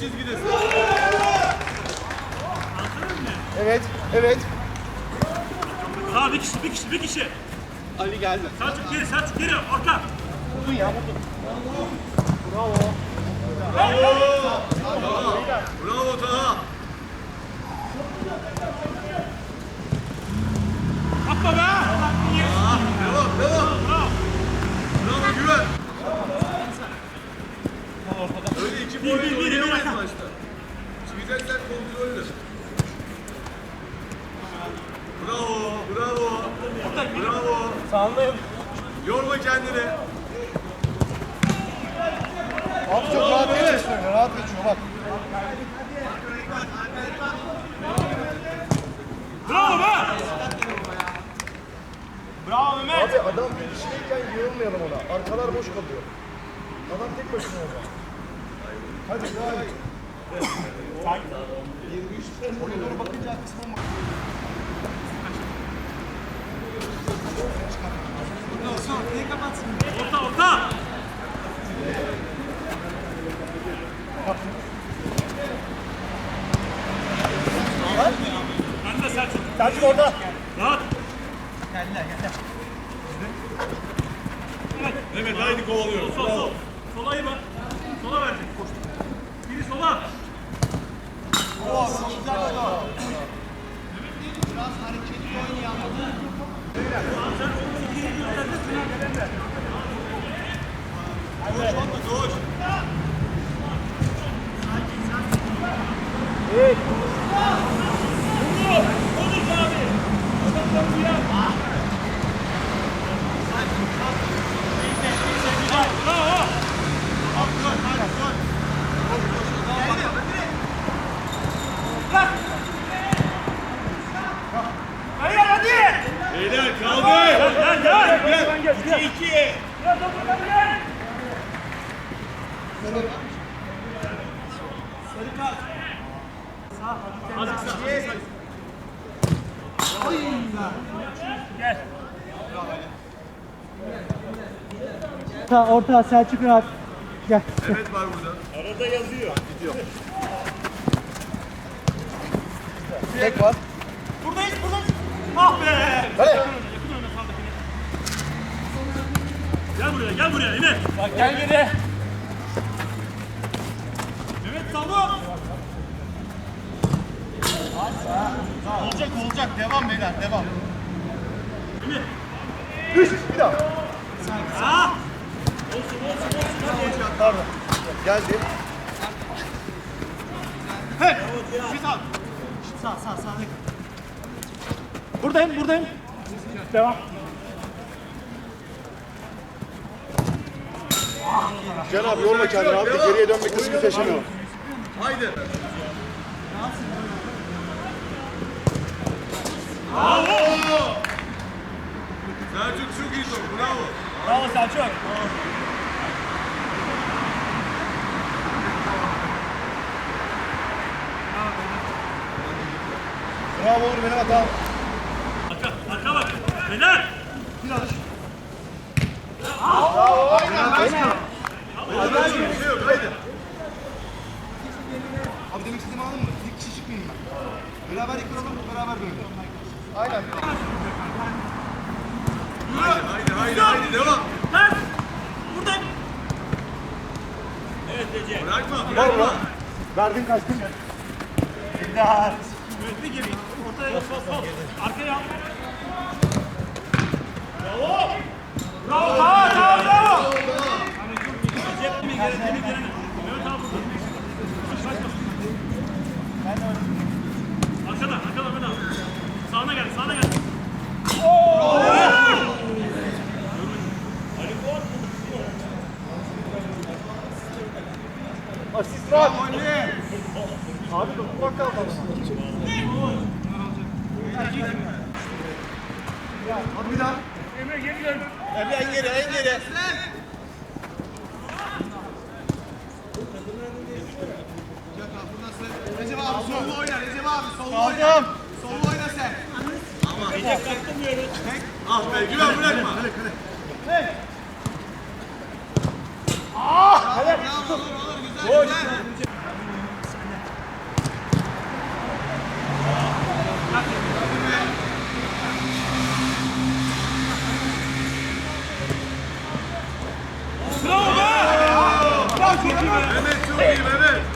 çizgidesin. Evet, evet. Aa bir kişi, bir kişi, bir kişi. Ali geldi. Selçuk geri, Selçuk geri, arka. Vurdun ya, vurdun. Bravo Taha. Atma be. Devam devam. Bravo. Bravo güven. Öyle iki Bir, boyut bir, bir, bir, oynayamayız bir. maçta. Çıkacaklar kontrollü. Bravo, bravo. Bravo. Sağındayım. Yorma kendini. Abi çok rahat geçiyorsun öyle, rahat geçiyor bak. Bravo be. Bravo Mehmet. Abi adam yorulmayalım ona. Arkalar boş kalıyor. Adam tek başına orada. Hadi daha iyi. 23. Oraya doğru bakınca kısmı mı? Orta, orta. Ben de Selçuk. Selçuk orada. Rahat. Evet haydi kovalıyoruz. Sol, sol. Sola iyi bak. Sola verecek. Koş. Biri sola. Koş. Bravo. 2. Azıcık sağ. Gel. Orta, orta Selçuk Rahat. Gel. Evet var burada. Arada yazıyor. Gidiyor. Tek var. Buradayız buradayız. Ah be. Hadi. Gel buraya gel buraya yine. Bak gel geri. Mehmet savun. Olacak olacak. Devam beyler devam. Ümit. Üç. Bir daha. Sağ. Pardon. Geldi. Sağ sağ sağ. Buradayım buradayım. Devam. Can abi yorma kendini abi. Geriye dönmek kısmı seçemiyor. Haydi. Selçuk çok iyi top. Bravo. Bravo Selçuk. Bravo Uğur benim hatam. Arka, arka bak. Beyler. Haydi. Bir şey yok. Haydi. Abi demek istediğimi anladın mı? Bir kişi çıkmayayım ben. Beraber yıkılalım, beraber dönelim. Aynen. Haydi haydi haydi. haydi. Devam. Lan. Buradayım. Evet Ece. Bırakma bırakma. Verdin kaçtın. Evet bir geri. Ortaya sol sol. Arkaya al. Bravo. Bravo. Bravo. Bravo. Bravo. Cep mi gelen temi gelene. Mehmet abi burada. Kaçma. Arkada, arkada Mehmet abi. Sağına gel, sağına gel. Asist var. Abi dokunmak kaldı. Hadi bir daha. Emre geri dön. En geri, en geri. Sollu oyna Recep abi. Sollu oyna. Sollu oyna sen. Ama Recep kalkamıyoruz. Tek. Ah be güven bırakma. Kale kale. Tek. Ah! Bravo, bravo, olur, olur, güzel, güzel. Bravo be! Bravo! Mehmet çok iyi Mehmet.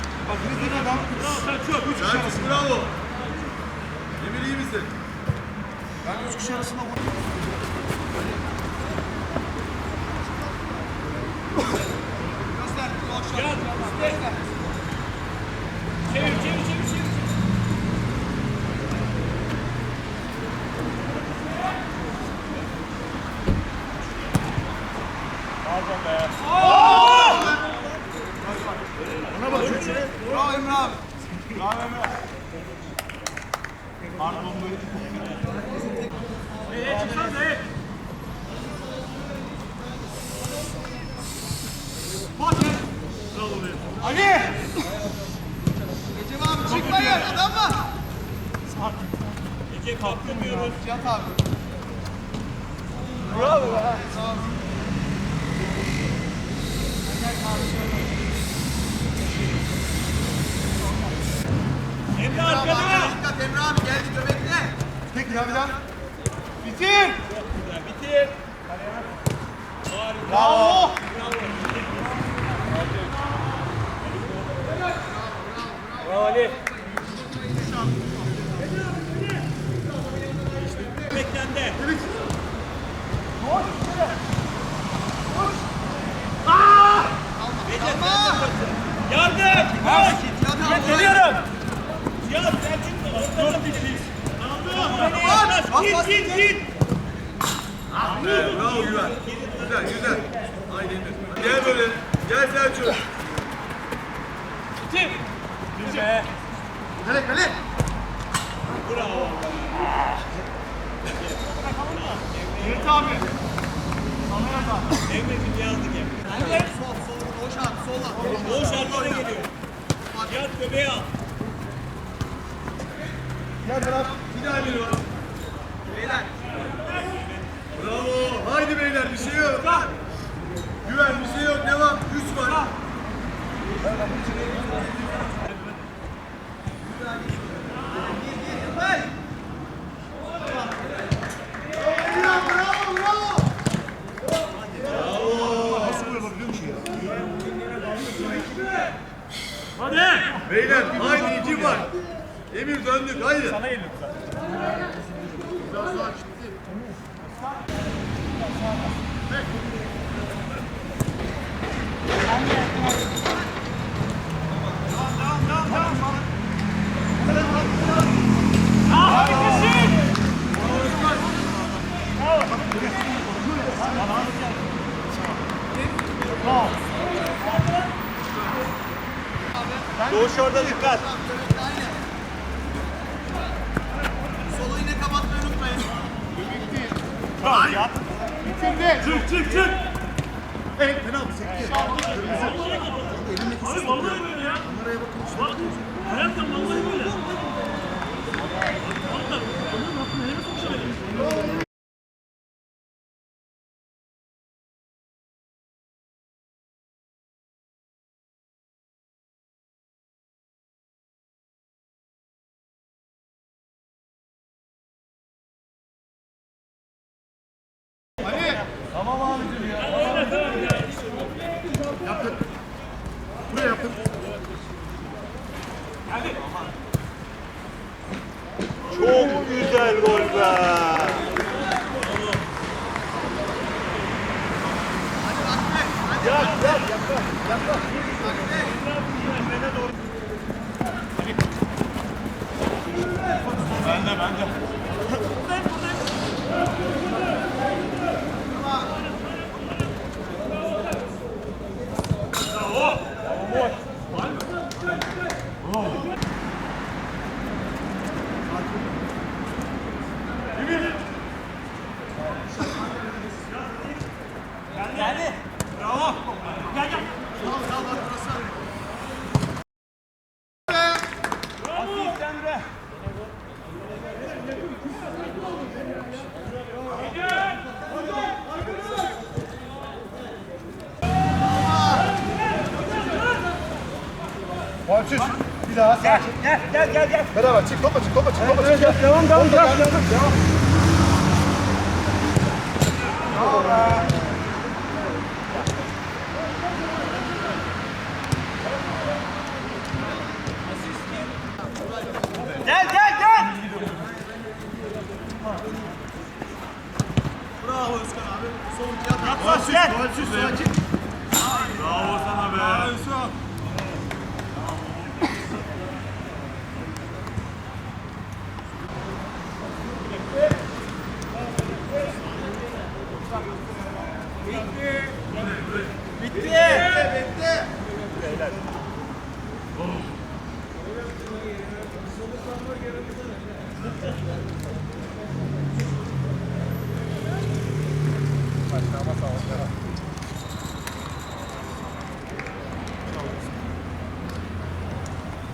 Denizli adam. Bravo Selçuk. Üç kişi arasında. Bravo. Emir iyi misin? Ben üç kişi arasında vurdum. Göster. Gel. Göster. Ali. Recep abi çıkmayın. Adam var. Ece kaptırmıyoruz. Cihat abi. Bravo. Emre Bravo arkada. Emre abi geldi göbekle. Peki ya bir daha. Bitir. Bitir. Bravo. Bravo Ali. Beklendi. Tamam. Yardım. Cihat abi. Geliyorum. Ya sen çıkma. Ortada dikiliyiz. Aldım. Git git git. Evet, bravo Güven. Güzel güzel. Haydi Emir. Gel böyle. Gel Selçuk. Bir be. Melek Melek. Bravo. Yiğit abi. Emre'cim yazdık ya. Evet. Sol sol. Boş abi solla. Boş arkada geliyor. Yat göbeği al. Gel Berat. Bir daha Emir var. Beyler. Bravo. Haydi beyler bir şey yok. Güven bir şey yok. Devam. Üç var. Nasıl böyle bakıyor ki ya? Hadi. Beyler haydi iki var. Emir döndük haydi. Sana elim Ah, bitirsin. Doğuş orada dikkat. Solu yine kapatmayı unutmayın. Çık çık çık. Evet penaltı sekti. Abi vallahi böyle ya. Kameraya bakın işte. Bak. Hayatım vallahi böyle. Vallahi. Onun aklına elime sokuşa Tamam Buraya yaptık. Çok güzel gol be. Gel gel yakla yakla. Bende bende. Geldi. Bravo. Gel gel. Asist Emre. Falçış. Bir daha sakin. Gel gel gel gel. Beraber çık topa çık topa çık topa çık. Gel. Devam devam Orada devam. Bravo Özkan abi. Solun yat. Yat Solsuz, lan. Solsuz, solsuz. Bravo sana be. Bravo Özkan. Oh.